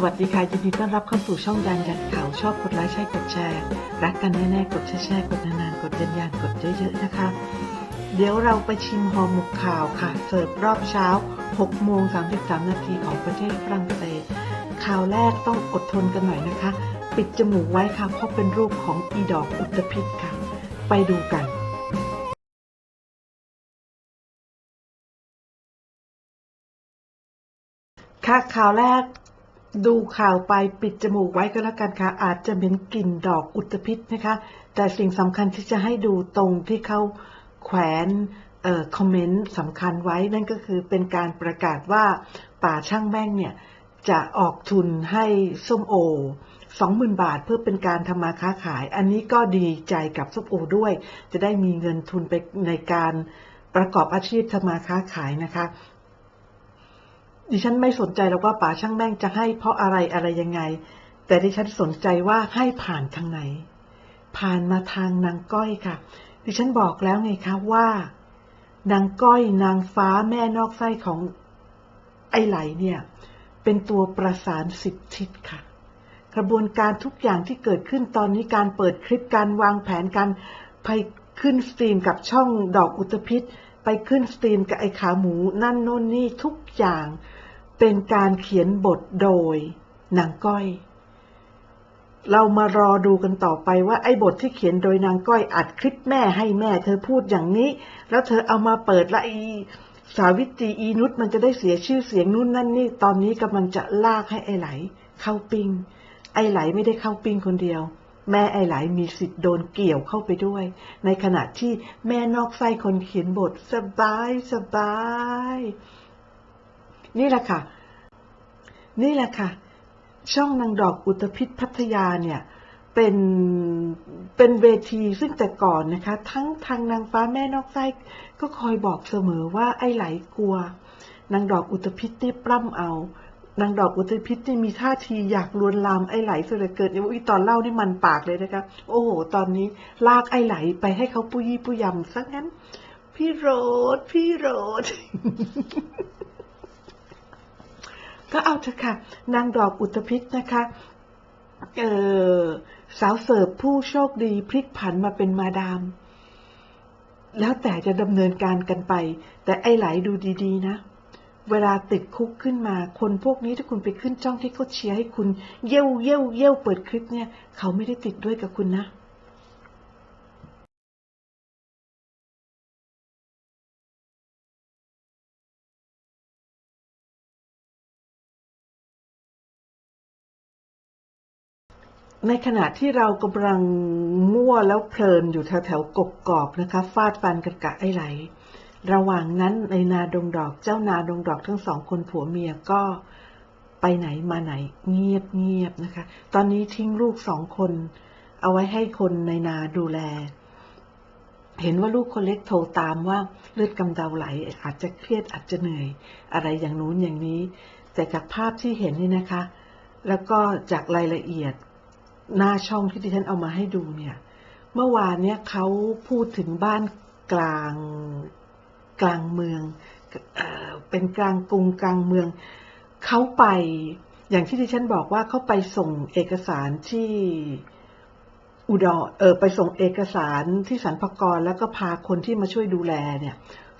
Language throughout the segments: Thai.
สวัสดีค่ะยินดีต้อนรับเข้าสู่ช่องยันยันข่าวชอบกดไลค์ใช่กดแชร์ รักกันแน่ๆกดแชร์กดนานๆกดยันยันกดเยอะๆนะคะ เดี๋ยวเราไปชิมห่อหมกข่าวค่ะ เสิร์ฟรอบเช้า6โมง33 นาทีของประเทศฝรั่งเศสข่าวแรกต้องอดทนกันหน่อยนะคะ ปิดจมูกไว้ค่ะเพราะเป็นรูปของอีดอกอุตภิษค่ะ ไปดูกันค่ะข่าวแรก ดูข่าวไปปิดจมูกไว้ก็แล้วกันค่ะ อาจจะเป็นกลิ่นดอกอุตภิษนะคะ แต่สิ่งสำคัญที่จะให้ดูตรงที่เขาแขวนเอ่อคอมเมนต์สำคัญไว้นั่นก็คือเป็นการประกาศว่าป่าช่างแม่งเนี่ย จะออกทุนให้ส้มโอ20,000บาทเพื่อเป็นการทำมาค้าขาย อันนี้ก็ดีใจกับส้มโอด้วย จะได้มีเงินทุนไปในการประกอบอาชีพทำมาค้าขายนะคะ ดิฉันไม่สนใจแล้วว่าป่าช่างแม่งจะให้เพราะอะไรอะไรยังไง แต่ดิฉันสนใจว่าให้ผ่านทางไหน ผ่านมาทางนางก้อยค่ะ ดิฉันบอกแล้วไงคะว่า นางก้อยนางฟ้าแม่นอกไส้ของไอไหลเนี่ย เป็นตัวประสานสิบทิศค่ะ กระบวนการทุกอย่างที่เกิดขึ้นตอนนี้การเปิดคลิปการวางแผนการไปขึ้นสตรีมกับช่องดอกอุตภิษไปขึ้นสตรีมกับไอขาหมูนั่นโน่นนี่ทุกอย่าง เป็นการเขียนบทโดยนางก้อย เรามารอดูกันต่อไปว่าไอ้บทที่เขียนโดยนางก้อยอัดคลิปแม่ให้แม่ เธอพูดอย่างนี้ แล้วเธอเอามาเปิดละอีสาวิตรีอีนุชมันจะได้เสียชื่อเสียงนู่นนั่นนี่ ตอนนี้กำลังจะลากให้ไอ้ไหล เข้าปิง ไอ้ไหลไม่ได้เข้าปิ้งคนเดียว แม่ไอ้ไหลมีสิทธิ์โดนเกี่ยวเข้าไปด้วย ในขณะที่แม่นอกไส้คนเขียนบทสบายสบาย นี่แหละค่ะ นี่แหละค่ะ ช่องนางดอกอุตภิษพัทยาเนี่ยเป็นเป็นเวทีซึ่งแต่ก่อนนะคะ ทั้งทางนางฟ้าแม่นอกไส้ก็คอยบอกเสมอว่าไอ้ไหลกลัว นางดอกอุตภิษนี่ปล้ำเอา นางดอกอุตภิษนี่มีท่าทีอยากลวนลามไอ้ไหลเสลือเกินอุ้ยตอนเล่านี่มันปากเลยนะคะ โอ้โห ตอนนี้ลากไอ้ไหลไปให้เขาปุยยี่ปุยยำซะงั้น พี่โรดพี่โรด ก็เอาเถอะค่ะ นางดอกอุตภิษนะคะเออสาวเสิร์ฟผู้โชคดีพลิกผันมาเป็นมาดาม แล้วแต่จะดำเนินการกันไป แต่ไอ้ไหลดูดีๆนะ เวลาติดคุกขึ้นมา คนพวกนี้ถ้าคุณไปขึ้นจ้องที่เขาเชียร์ให้คุณ เย่ยวเย่ยวเย่ยวเปิดคลิปเนี่ย เขาไม่ได้ติดด้วยกับคุณนะ ในขณะที่เรากำลังมั่วแล้วเพลินอยู่แถวแถวๆกกกอกนะคะฟาดฟันกันกะไอ้ไหล ระหว่างนั้นในนาดงดอกเจ้านาดงดอกทั้งสองคนผัวเมียก็ไปไหนมาไหนเงียบเงียบนะคะ ตอนนี้ทิ้งลูกสองคน เอาไว้ให้คนในนาดูแล เห็นว่าลูกคนเล็กโทรตามว่าเลือดกำเดาไหล อาจจะเครียดอาจจะเหนื่อย อะไรอย่างนู้นอย่างนี้ แต่จากภาพที่เห็นนี่นะคะ แล้วก็จากรายละเอียด หน้าช่องที่ดิฉันเอามาให้ดูเนี่ย เมื่อวานเนี่ยเขาพูดถึงบ้านกลางกลางเมืองเอเป็นกลางกรุงกลางเมืองเขาไปอย่างที่ดิฉันบอกว่าเขาไปส่งเอกสารที่อุดรเออไปส่งเอกสารที่สรรพากรแล้วก็พาคนที่มาช่วยดูแลเนี่ย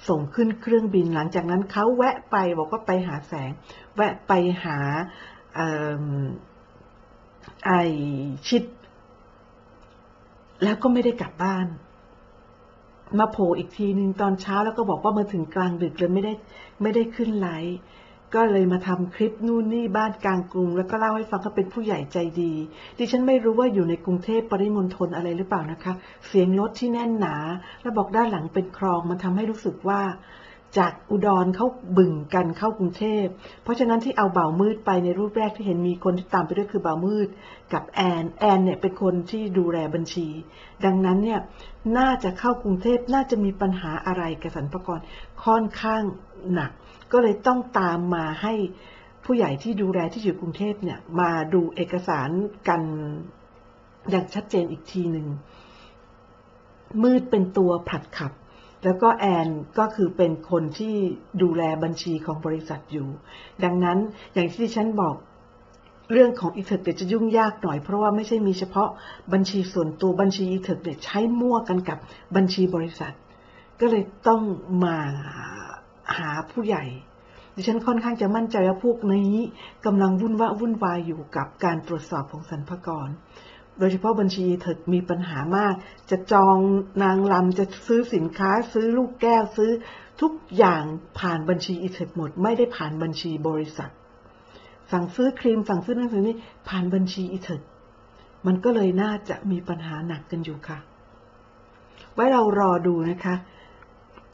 ส่งขึ้นเครื่องบินหลังจากนั้นเขาแวะไปบอกว่าไปหาแสง แวะไปหาอ ไอชิด แล้วก็ไม่ได้กลับบ้าน มาโผล่อีกทีหนึ่งตอนเช้าแล้วก็บอกว่ามาถึงกลางดึกเลยไม่ได้ไม่ได้ขึ้นไลฟ์ก็เลยมาทำคลิปนู่นนี่บ้านกลางกรุง แล้วก็เล่าให้ฟังเขาเป็นผู้ใหญ่ใจดี ดิฉันไม่รู้ว่าอยู่ในกรุงเทพปริมณฑลอะไรหรือเปล่านะคะ เสียงรถที่แน่นหนา แล้วบอกด้านหลังเป็นคลองมันทำให้รู้สึกว่า จากอุดรเข้าบึงกันเข้ากรุงเทพ เพราะฉะนั้นที่เอาเบามืดไปในรูปแรกที่เห็นมีคนที่ตามไปด้วยคือเบามืดกับแอน แอนเนี่ยเป็นคนที่ดูแลบัญชี ดังนั้นเนี่ยน่าจะเข้ากรุงเทพน่าจะมีปัญหาอะไรกับสรรพากรค่อนข้างหนัก ก็เลยต้องตามมาให้ผู้ใหญ่ที่ดูแลที่อยู่กรุงเทพเนี่ยมาดูเอกสารกันอย่างชัดเจนอีกทีหนึ่งมืดเป็นตัวผลัดขับ แล้วก็แอนก็คือเป็นคนที่ดูแลบัญชีของบริษัทอยู่ ดังนั้นอย่างที่ฉันบอกเรื่องของอีเทคเดี๋ยจะยุ่งยากหน่อยเพราะว่าไม่ใช่มีเฉพาะบัญชีส่วนตัวบัญชีอีเทคเนี่ยใช้มั่วกันกับบัญชีบริษัท ก็เลยต้องมาหาผู้ใหญ่ ดิฉันค่อนข้างจะมั่นใจว่าพวกนี้กำลังวุ่นวะวุ่นวายอยู่กับการตรวจสอบของสรรพากร โดยเฉพาะบัญชีเถิดมีปัญหามาก จะจองนางลำจะซื้อสินค้าซื้อลูกแก้วซื้อทุกอย่างผ่านบัญชีอีเถิดหมด ไม่ได้ผ่านบัญชีบริษัท สั่งซื้อครีมสั่งซื้อนั่นซื้อนี่ผ่านบัญชีอีเถิดมันก็เลยน่าจะมีปัญหาหนักกันอยู่ค่ะ ไว้เรารอดูนะคะ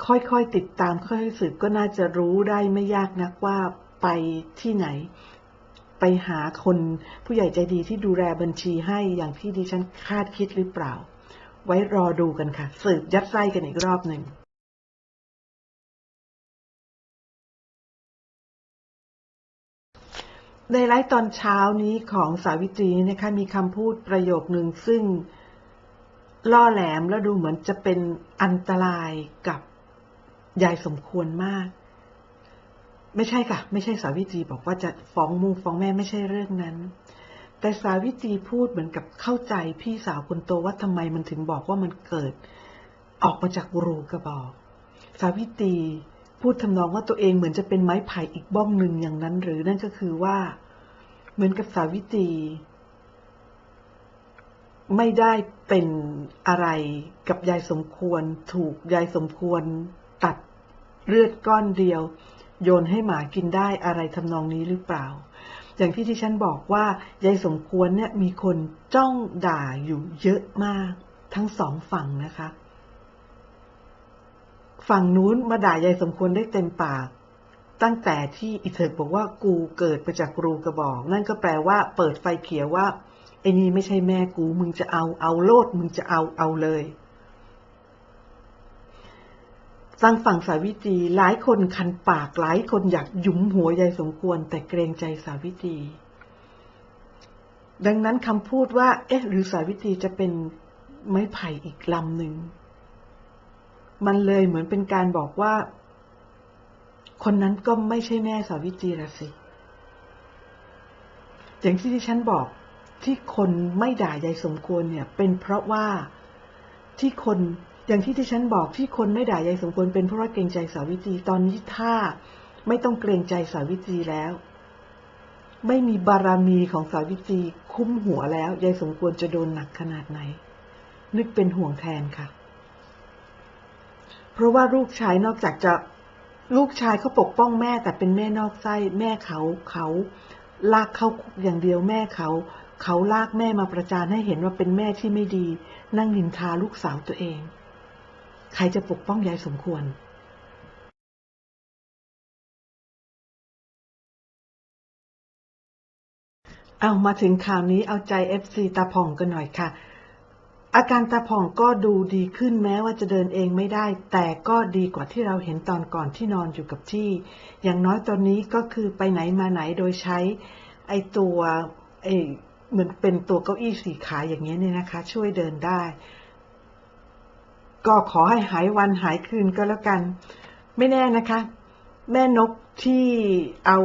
ค่อยๆติดตามค่อยๆสืบก็น่าจะรู้ได้ไม่ยากนักว่าไปที่ไหน ไปหาคนผู้ใหญ่ใจดีที่ดูแลบัญชีให้อย่างที่ดิฉันคาดคิดหรือเปล่า ไว้รอดูกันค่ะ สืบยัดไส้กันอีกรอบหนึ่งในไลฟ์ตอนเช้านี้ของสาวิตรีนะคะมีคำพูดประโยคหนึ่งซึ่งล่อแหลมแล้วดูเหมือนจะเป็นอันตรายกับยายสมควรมาก ไม่ใช่ค่ะ ไม่ใช่สาวิตรีบอกว่าจะฟ้องมูฟ้องแม่ไม่ใช่เรื่องนั้น แต่สาวิตรีพูดเหมือนกับเข้าใจพี่สาวคนโตว่าทำไมมันถึงบอกว่ามันเกิด ออกมาจากรูกระบอก สาวิตรีพูดทำนองว่าตัวเองเหมือนจะเป็นไม้ไผ่อีกบ้องหนึ่งอย่างนั้น หรือนั่นก็คือว่า เหมือนกับสาวิตรีไม่ได้เป็นอะไรกับยายสมควร ถูกยายสมควร ตัดเลือดก้อนเดียว โยนให้หมากินได้อะไรทำนองนี้หรือเปล่า อย่างที่ที่ฉันบอกว่ายายสมควรเนี่ยมีคนจ้องด่าอยู่เยอะมาก ทั้งสองฝั่งนะคะ ฝั่งนู้นมาด่ายายสมควรได้เต็มปากตั้งแต่ที่อิเถิกบอกว่ากูเกิดมาจากรูกระบอก นั่นก็แปลว่า เปิดไฟเขียวว่าไอ้นี่ไม่ใช่แม่กูมึงจะเอาเอาโลดมึงจะเอาเอาเลย ฟังฝั่งสาวิตรีหลายคนคันปากหลายคนอยากหยุมหัวยายสมควร แต่เกรงใจสาวิตรีดังนั้นคำพูดว่า เอ๊ะ หรือสาวิตรีจะเป็นไม้ไผ่อีกลำหนึ่ง มันเลยเหมือนเป็นการบอกว่า คนนั้นก็ไม่ใช่แม่สาวิตรีละสิ อย่างที่ที่ฉันบอกที่คนไม่ด่ายายสมควรเนี่ย เป็นเพราะว่าที่คน อย่างที่ที่ฉันบอกที่คนไม่ด่ายายสมควรเป็นเพราะว่าเกรงใจสาวิตรีตอนนี้ถ้าไม่ต้องเกรงใจสาวิตรีแล้ว ไม่มีบารมีของสาวิตรีคุ้มหัวแล้วยายสมควรจะโดนหนักขนาดไหน นึกเป็นห่วงแทนค่ะ เพราะว่าลูกชายนอกจากจะลูกชายเขาปกป้องแม่แต่เป็นแม่นอกไส้แม่เขาเขาลากเข้าคุกอย่างเดียวแม่เขาเขาลากแม่มาประจานให้เห็นว่าเป็นแม่ที่ไม่ดี นั่งนินทาลูกสาวตัวเอง ใครจะปกป้องยายสมควรเอามาถึงข่าวนี้เอาใจ FC ตาผ่องกันหน่อยค่ะ อาการตาผ่องก็ดูดีขึ้นแม้ว่าจะเดินเองไม่ได้ แต่ก็ดีกว่าที่เราเห็นตอนก่อนที่นอนอยู่กับที่ อย่างน้อยตอนนี้ก็คือไปไหนมาไหนโดยใช้ ไอตัวไอเหมือนเป็นตัวเก้าอี้สีขาอย่างเงี้ยเนี่ยนะคะ ช่วยเดินได้ ก็ขอให้หายวันหายคืนก็แล้วกัน ไม่แน่นะคะ แม่นกที่เอา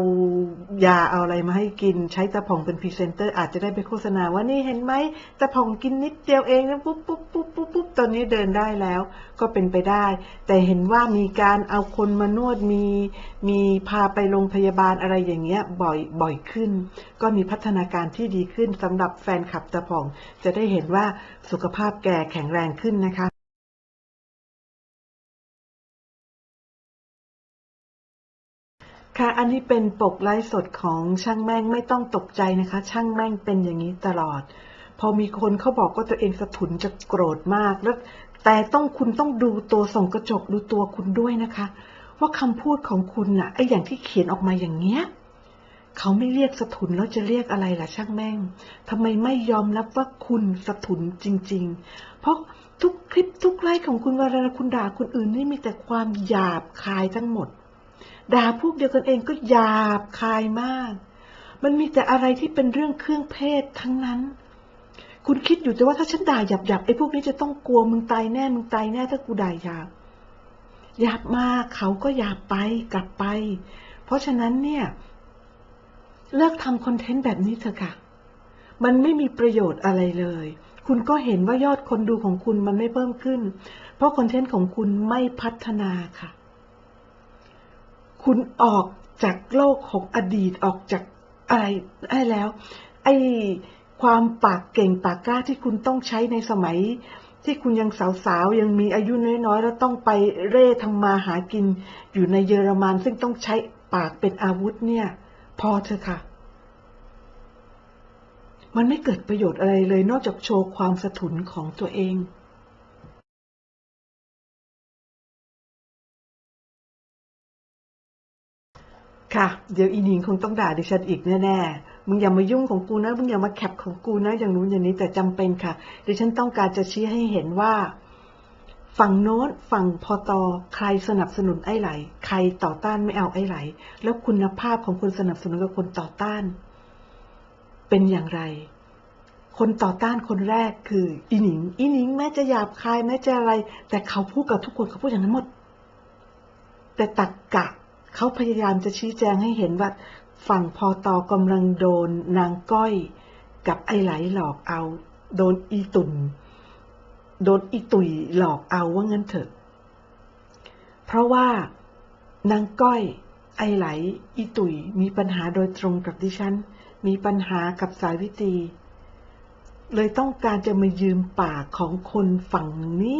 ยาเอาอะไรมาให้กินใช้ตะผ่องเป็นพรีเซนเตอร์ อาจจะได้ไปโฆษณาว่านี่เห็นไหมตะผ่องกินนิดเดียวเองนะปุ๊บปุ๊บปุ๊บปุ๊บปุ๊บตอนนี้เดินได้แล้ว ก็เป็นไปได้ แต่เห็นว่ามีการเอาคนมานวดมีมีพาไปโรงพยาบาลอะไรอย่างเงี้ยบ่อยบ่อยขึ้น ก็มีพัฒนาการที่ดีขึ้นสำหรับแฟนคลับตะผ่อง จะได้เห็นว่าสุขภาพแกแข็งแรงขึ้นนะคะ ค่ะ อันนี้เป็นปกไลฟ์สดของช่างแม่งไม่ต้องตกใจนะคะ ช่างแม่งเป็นอย่างนี้ตลอด พอมีคนเขาบอกว่าตัวเองสะทุนจะโกรธมากแล้ว แต่ต้องคุณต้องดูตัวส่องกระจกดูตัวคุณด้วยนะคะ ว่าคำพูดของคุณน่ะไอ้อย่างที่เขียนออกมาอย่างเงี้ยเขาไม่เรียกสะทุนแล้วจะเรียกอะไรล่ะช่างแม่งทำไมไม่ยอมรับว่าคุณสะทุนจริง ๆ เพราะทุกคลิปทุกไลฟ์ของคุณเวลาคุณด่าคนอื่นนี่มีแต่ความหยาบคายทั้งหมด ด่าพวกเดียวกันเองก็หยาบคายมาก มันมีแต่อะไรที่เป็นเรื่องเครื่องเพศทั้งนั้น คุณคิดอยู่แต่ว่าถ้าฉันด่าหยาบหยาบไอ้พวกนี้จะต้องกลัวมึงตายแน่มึงตายแน่ถ้ากูด่าหยาบหยาบมากเขาก็หยาบไปกลับไป เพราะฉะนั้นเนี่ย เลิกทำคอนเทนต์แบบนี้เถอะค่ะ มันไม่มีประโยชน์อะไรเลย คุณก็เห็นว่ายอดคนดูของคุณมันไม่เพิ่มขึ้น เพราะคอนเทนต์ของคุณไม่พัฒนาค่ะ คุณออกจากโลกของอดีตออกจากอะไรได้แล้ว ไอ้ความปากเก่งปากกล้าที่คุณต้องใช้ในสมัย ที่คุณยังสาวๆ ยังมีอายุน้อยๆ แล้วต้องไปเร่ทำมาหากินอยู่ในเยอรมัน ซึ่งต้องใช้ปากเป็นอาวุธเนี่ย พอเถอะค่ะ มันไม่เกิดประโยชน์อะไรเลยนอกจากโชว์ความสะทุนของตัวเอง ค่ะ เดี๋ยวอีนิงคงต้องด่าดิฉันอีกแน่ๆ มึงอย่ามายุ่งของกูนะ มึงอย่ามาแคปของกูนะ อย่างนู้นอย่างนี้แต่จำเป็นค่ะ ดิฉันต้องการจะชี้ให้เห็นว่า ฝั่งโน้นฝั่งพอตอใครสนับสนุนไอ้ไหล ใครต่อต้านไม่เอาไอ้ไหล แล้วคุณภาพของคนสนับสนุนกับคนต่อต้าน เป็นอย่างไร คนต่อต้านคนแรกคือ อีหนิง อีหนิงแม้จะหยาบคายแม้จะอะไร แต่เขาพูดกับทุกคนเขาพูดอย่างนั้นหมด แต่ตักกะ เขาพยายามจะชี้แจงให้เห็นว่าฝั่งพอตอกำลังโดนนางก้อยกับไอ้ไหลหลอกเอา โดนอีตุ่นโดนอีตุยหลอกเอาว่างั้นเถอะ เพราะว่านางก้อยไอ้ไหล อีตุยมีปัญหาโดยตรงกับดิฉัน มีปัญหากับสายวิตี เลยต้องการจะมายืมปากของคนฝั่งนี้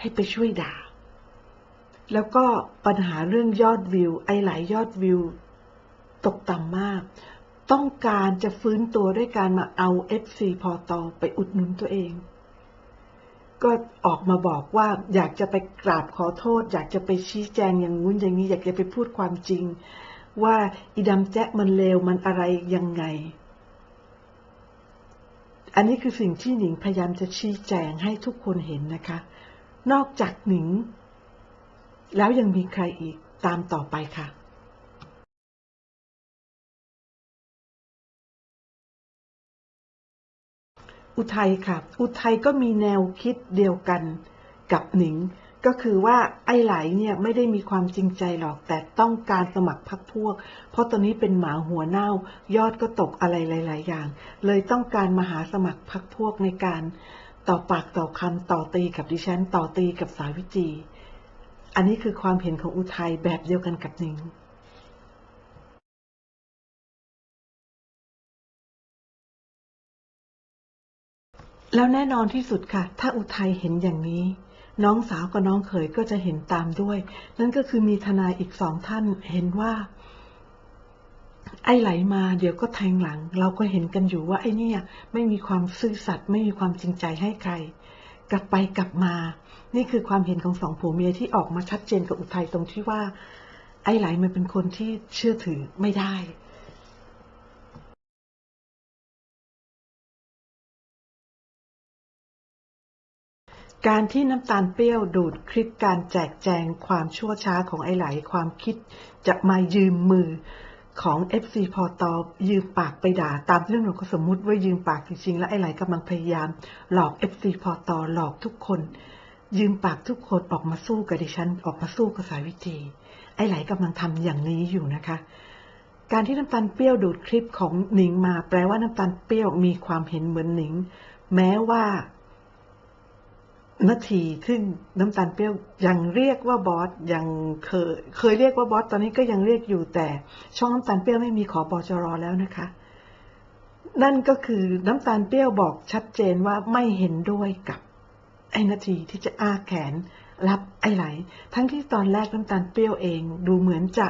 ให้ไปช่วยด่า แล้วก็ปัญหาเรื่องยอดวิว ไอ้หลายยอดวิว ตกต่ำมาก ต้องการจะฟื้นตัวด้วยการมาเอา FC พอตอไปอุดหนุนตัวเอง ก็ออกมาบอกว่าอยากจะไปกราบขอโทษ อยากจะไปชี้แจงอย่างงู้นอย่างนี้ อยากจะไปพูดความจริง ว่าอีดำแจ๊ะมันเลวมันอะไรยังไง อันนี้คือสิ่งที่หนิงพยายามจะชี้แจงให้ทุกคนเห็นนะคะ นอกจากหนิง แล้วยังมีใครอีกตามต่อไปค่ะอุทัยค่ะ อุทัยก็มีแนวคิดเดียวกันกับหนิง ก็คือว่าไอ้ไหลเนี่ยไม่ได้มีความจริงใจหรอก แต่ต้องการสมัครพรรคพวก เพราะตอนนี้เป็นหมาหัวเน่า ยอดก็ตกอะไรหลาย ๆ อย่าง เลยต้องการมาหาสมัครพรรคพวกในการ ต่อปากต่อคำต่อตีกับดิฉัน ต่อตีกับสายวิจี อันนี้คือความเห็นของอุทัยแบบเดียวกันกับหนิงแล้วแน่นอนที่สุดค่ะ ถ้าอุทัยเห็นอย่างนี้ น้องสาวกับน้องเขยก็จะเห็นตามด้วย นั่นก็คือมีทนายอีกสองท่านเห็นว่า ไอ้ไหลมาเดี๋ยวก็แทงหลัง เราก็เห็นกันอยู่ว่าไอ้นี่ไม่มีความซื่อสัตย์ไม่มีความจริงใจให้ใคร กลับไปกลับมา นี่คือความเห็นของสองผัวเมียที่ออกมาชัดเจนกับอุทัยตรงที่ว่า ไอ้ไหลมันเป็นคนที่เชื่อถือไม่ได้การที่น้ำตาลเปรี้ยวดูดคลิปการแจกแจงความชั่วช้าของไอ้ไหลความคิดจะมายืมมือของ FC พอตอยืมปากไปด่า ตามเรื่องเราก็สมมุติว่ายืมปากจริงๆ แล้วไอ้ไหลกำลังพยายาม หลอก FC พอตอหลอกทุกคน ยืมปากทุกคนออกมาสู้กับดิฉัน ออกมาสู้กับสายวิธีไอ้ไหลกำลังทำอย่างนี้อยู่นะคะ การที่น้ำตาลเปรี้ยวดูดคลิปของหนิงมา แปลว่าน้ำตาลเปรี้ยวมีความเห็นเหมือนหนิง แม้ว่านาทีซึ่งน้ำตาลเปรี้ยวยังเรียกว่าบอสยังเคยเคยเรียกว่าบอสตอนนี้ก็ยังเรียกอยู่แต่ ช่องน้ำตาลเปรี้ยวไม่มีขอบอจรอแล้วนะคะ นั่นก็คือน้ำตาลเปรี้ยวบอกชัดเจนว่าไม่เห็นด้วยกับ ไอ้นาทีที่จะอ้าแขน รับไอ้ไหล ทั้งที่ตอนแรกน้ำตาลเปรี้ยวเองดูเหมือนจะ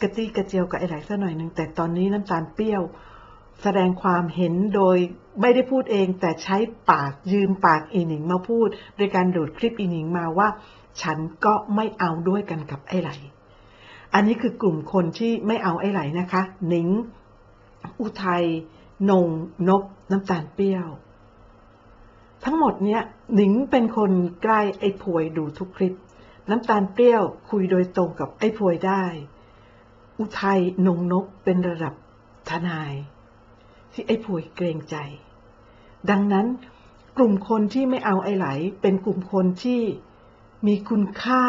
กระตี้กระเจียวกับไอ้ไหลสักหน่อยหนึ่งแต่ตอนนี้น้ำตาลเปรี้ยว แสดงความเห็นโดยไม่ได้พูดเอง แต่ใช้ปากยืมปากอีหนิงมาพูด โดยการดูดคลิปอีหนิงมาว่า ฉันก็ไม่เอาด้วยกันกับไอ้ไหล อันนี้คือกลุ่มคนที่ไม่เอาไอ้ไหลนะคะ หนิง อุทัยนงนบน้ำตาลเปรี้ยว ทั้งหมดเนี้ยหนิงเป็นคนใกล้ไอ้พวยดูทุกคลิป น้ำตาลเปรี้ยวคุยโดยตรงกับไอ้พวยได้ อุทัยนงนบเป็นระดับทนาย ที่ไอ้พวยเกรงใจ ดังนั้นกลุ่มคนที่ไม่เอาไอ้ไหล เป็นกลุ่มคนที่มีคุณค่า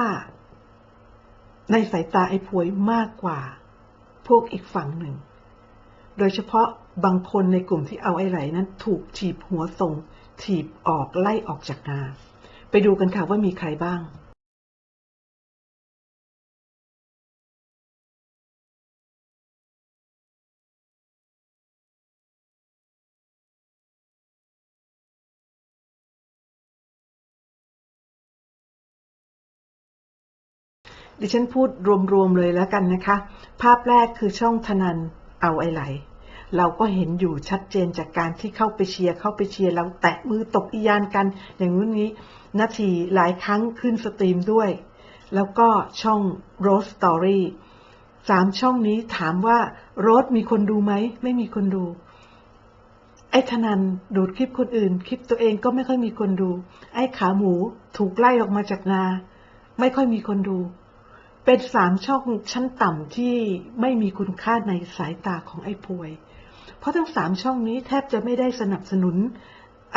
ในสายตาไอ้พวยมากกว่า พวกอีกฝั่งหนึ่ง โดยเฉพาะบางคนในกลุ่มที่เอาไอ้ไหลนั้น ถูกถีบหัวส่ง ถีบออกไล่ออกจากงาไปดูกันค่ะว่ามีใครบ้างดิฉันพูดรวมๆเลยแล้วกันนะคะ ภาพแรกคือช่องธนันเอาไอไหล เราก็เห็นอยู่ชัดเจนจากการที่เข้าไปเชียร์เข้าไปเชียร์เราแตะมือตบอียานกัน อย่างนู้นนี้นาทีหลายครั้งขึ้นสตรีมด้วย แล้วก็ช่อง Rose Story สามช่องนี้ถามว่าโรสมีคนดูไหม ไม่มีคนดู ไอ้ธนันดูดคลิปคนอื่น คลิปตัวเองก็ไม่ค่อยมีคนดู ไอ้ขาหมูถูกไล่ออกมาจากนา ไม่ค่อยมีคนดูเป็นสามช่องชั้นต่ำที่ไม่มีคุณค่าในสายตาของไอ้พวย เพราะทั้งสามช่องนี้แทบจะไม่ได้สนับสนุน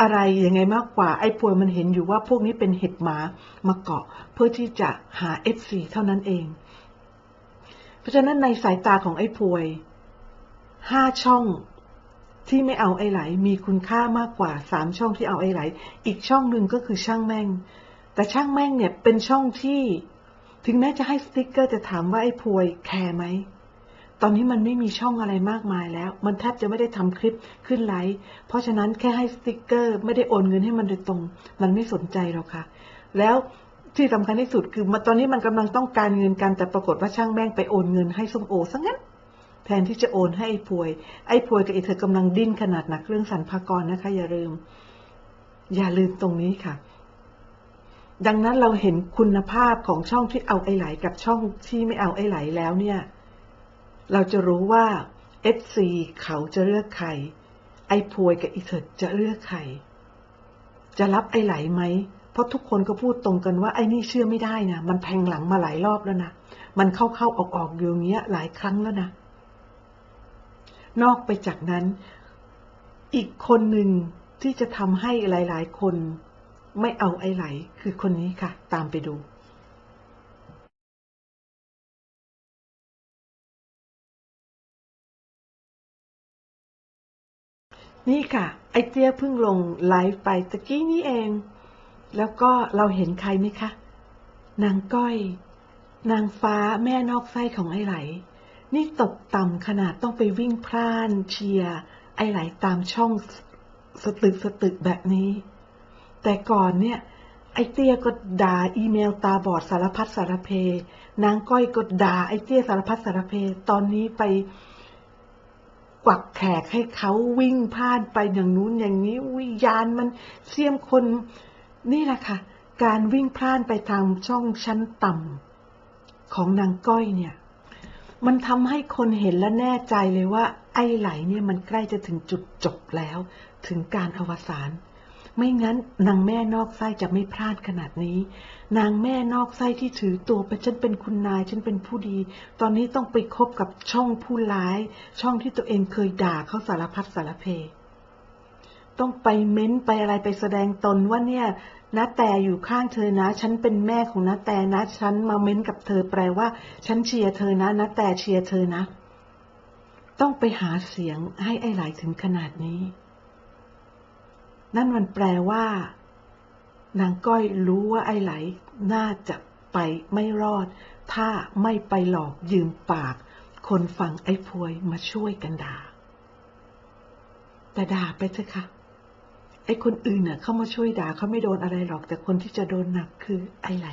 อะไรยังไงมากกว่าไอ้พวยมันเห็นอยู่ว่าพวกนี้เป็นเห็ดหมามาเกาะเพื่อที่จะหา FC เท่านั้นเอง เพราะฉะนั้นในสายตาของไอ้พวยห้าช่องที่ไม่เอาไอ้ไหล มีคุณค่ามากกว่าสามช่องที่เอาไอ้ไหล อีกช่องหนึ่งก็คือช่างแม่ง แต่ช่างแม่งเนี่ยเป็นช่องที่ ถึงแม้จะให้สติ๊กเกอร์จะถามว่าไอ้พวยแคร์ไหม ตอนนี้มันไม่มีช่องอะไรมากมายแล้ว มันแทบจะไม่ได้ทำคลิปขึ้นไลฟ์ เพราะฉะนั้นแค่ให้สติกเกอร์ ไม่ได้โอนเงินให้มันโดยตรง มันไม่สนใจหรอกค่ะ แล้วที่สำคัญที่สุดคือมาตอนนี้มันกำลังต้องการเงินกันแต่ปรากฏว่าช่างแม่งไปโอนเงินให้ส้มโอซะงั้น แทนที่จะโอนให้ไอ้พวย ไอ้พวยกับไอ้เธอกำลังดิ้นขนาดหนักเรื่องสรรพากรนะคะ อย่าลืม อย่าลืมตรงนี้ค่ะดังนั้นเราเห็นคุณภาพของช่องที่เอาไอ้ไหลกับช่องที่ไม่เอาไอ้ไหลแล้วเนี่ย เราจะรู้ว่า FC เขาจะเลือกใคร ไอ้พวยกับอีเถิดจะเลือกใคร จะรับไอ้ไหลไหม เพราะทุกคนก็พูดตรงกันว่าไอ้นี่เชื่อไม่ได้นะ มันแทงหลังมาหลายรอบแล้วนะ มันเข้าเข้าออกออกอยู่อย่างเงี้ยหลายครั้งแล้วนะ นอกไปจากนั้น อีกคนหนึ่งที่จะทำให้หลาย ๆ คน ไม่เอาไอ้ไหล คือคนนี้ค่ะ ตามไปดู นี่ค่ะ ไอเตี้ยเพิ่งลงไลฟ์ไปตะกี้นี้เอง แล้วก็เราเห็นใครไหมคะ นางก้อย นางฟ้าแม่นอกไส้ของไอไหล นี่ตกต่ำขนาดต้องไปวิ่งพล่านเชียร์ไอไหลตามช่องสตึกสตึกแบบนี้ แต่ก่อนเนี่ย ไอเตี้ยก็ด่าอีเมลตาบอดสารพัดสารเพ นางก้อยก็ด่าไอเตี้ยสารพัดสารเพ ตอนนี้ไป กวักแขกให้เขาวิ่งพลาดไปอย่างนู้นอย่างนี้วิญญาณมันเสียมคนนี่แหละค่ะ การวิ่งพลาดไปทางช่องชั้นต่ำของนางก้อยเนี่ย มันทำให้คนเห็นและแน่ใจเลยว่า ไอ้ไหลเนี่ยมันใกล้จะถึงจุดจบแล้ว ถึงการอวสาน ไม่งั้นนางแม่นอกไส้จะไม่พลาดขนาดนี้ นางแม่นอกไส้ที่ถือตัวไปฉันเป็นคุณนายฉันเป็นผู้ดี ตอนนี้ต้องไปคบกับช่องผู้ร้าย ช่องที่ตัวเองเคยด่าเขาสารพัดสารเพ ต้องไปเม้นไปอะไรไปแสดงตนว่าเนี่ยนาแต่อยู่ข้างเธอนะ ฉันเป็นแม่ของนาแต่นะ ฉันมาเม้นกับเธอแปลว่า ฉันเชียร์เธอนะนาแต่เชียร์เธอนะ ต้องไปหาเสียงให้ไอ้หลายถึงขนาดนี้ นั่นมันแปลว่า นางก้อยรู้ว่าไอ้ไหล น่าจะไปไม่รอด ถ้าไม่ไปหลอกยืมปาก คนฟังไอ้พวยมาช่วยกันด่า แต่ด่าไปเถอะค่ะ ไอ้คนอื่นเน่ะเข้ามาช่วยด่าเขาไม่โดนอะไรหรอก แต่คนที่จะโดนหนักคือไอ้ไหล